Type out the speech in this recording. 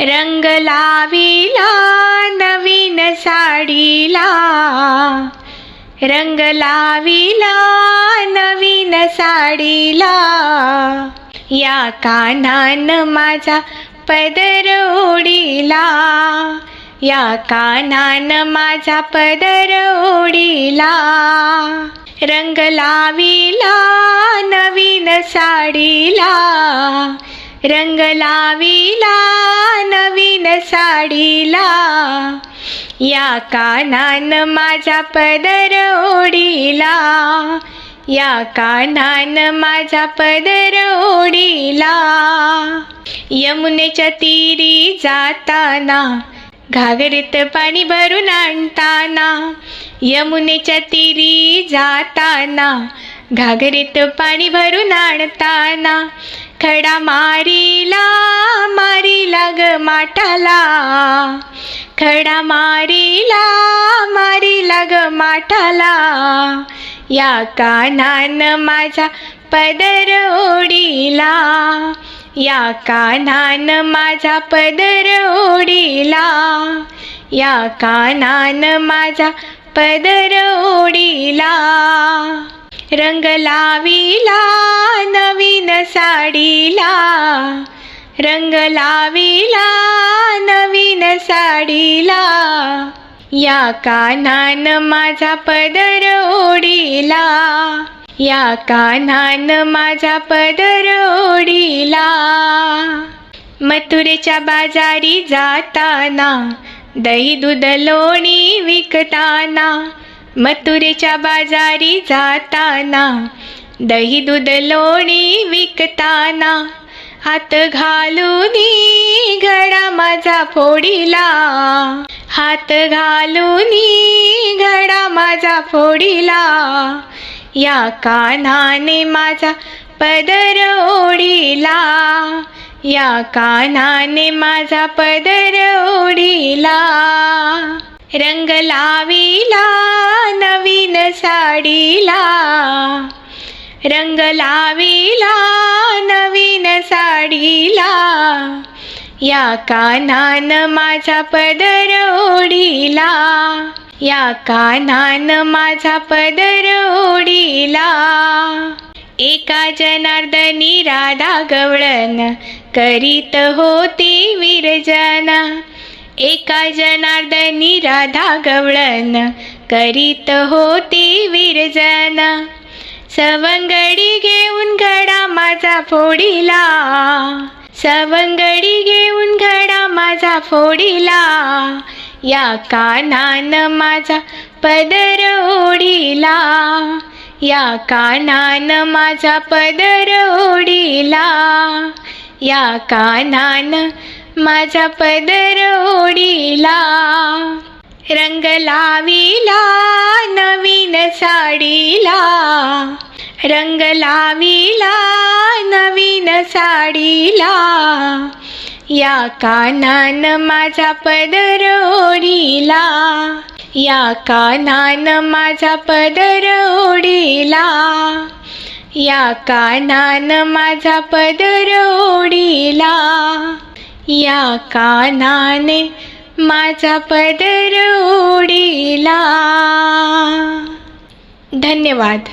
रंग लाविला नवीन साडीला. रंग लाविला नवीन साडीला. या कानान माझा पदर ओढीला या कानान माझा पदर ओढीला रंग लाविला नवीन साडीला. रंग लाविला साडीला. या कानान माझा पदर ओढीला या कानान माझा पदर ओढीला यमुनेच्या तीरी जाताना घागरीत पाणी भरून आणताना यमुनेच्या तीरी जाताना घागरीत पाणी भरून आणताना खडा मारीला. माठाला खडा मारीला मारीला ग माठाला या कानान माझा पदर ओढिला या कानान माझा पदर ओढिला. या कानान माझा पदर ओढिला. रंग लाविला नवीन साडीला. रंग लाविला नवीन साडीला. या कानान माझा पदर ओढीला. या कानान माझा पदर ओढीला. मथुरेच्या बाजारी जाताना दही दूध लोणी विकताना. मथुरेच्या बाजारी जाताना दही दूध लोणी विकताना. हात घालून घडा माझा फोडीला. हात घालून घडा माझा फोडीला. या कानाने माझा पदर ओढीला या कानाने माझा पदर ओढीला रंग लाविला नवीन साडीला. रंग लाविला नवीन या कानान माझा पदर ओढिला. या कानान माझा पदर ओढिला. एका जनार्दनी राधा गवळण करीत होती विरजन. एका जनार्दनी राधा गवळण करीत होती विरजन. सवंगडी घेऊन घडा माझा फोडीला. सवंगडी घेऊन घडा माझा फोडीला. या कानान माझा पदर ओढीला. या कानान माझा पदर ओढीला. या कानान माझा पदर ओढीला. रंग लाविला नवीन साडीला. रंग लाविला नवीन साडीला. या कानान माझा पदर ओढीला या कानान माझा पदर ओढीला या कानान माझा पदर ओढीला या कानाने माझा पदर ओढीला धन्यवाद.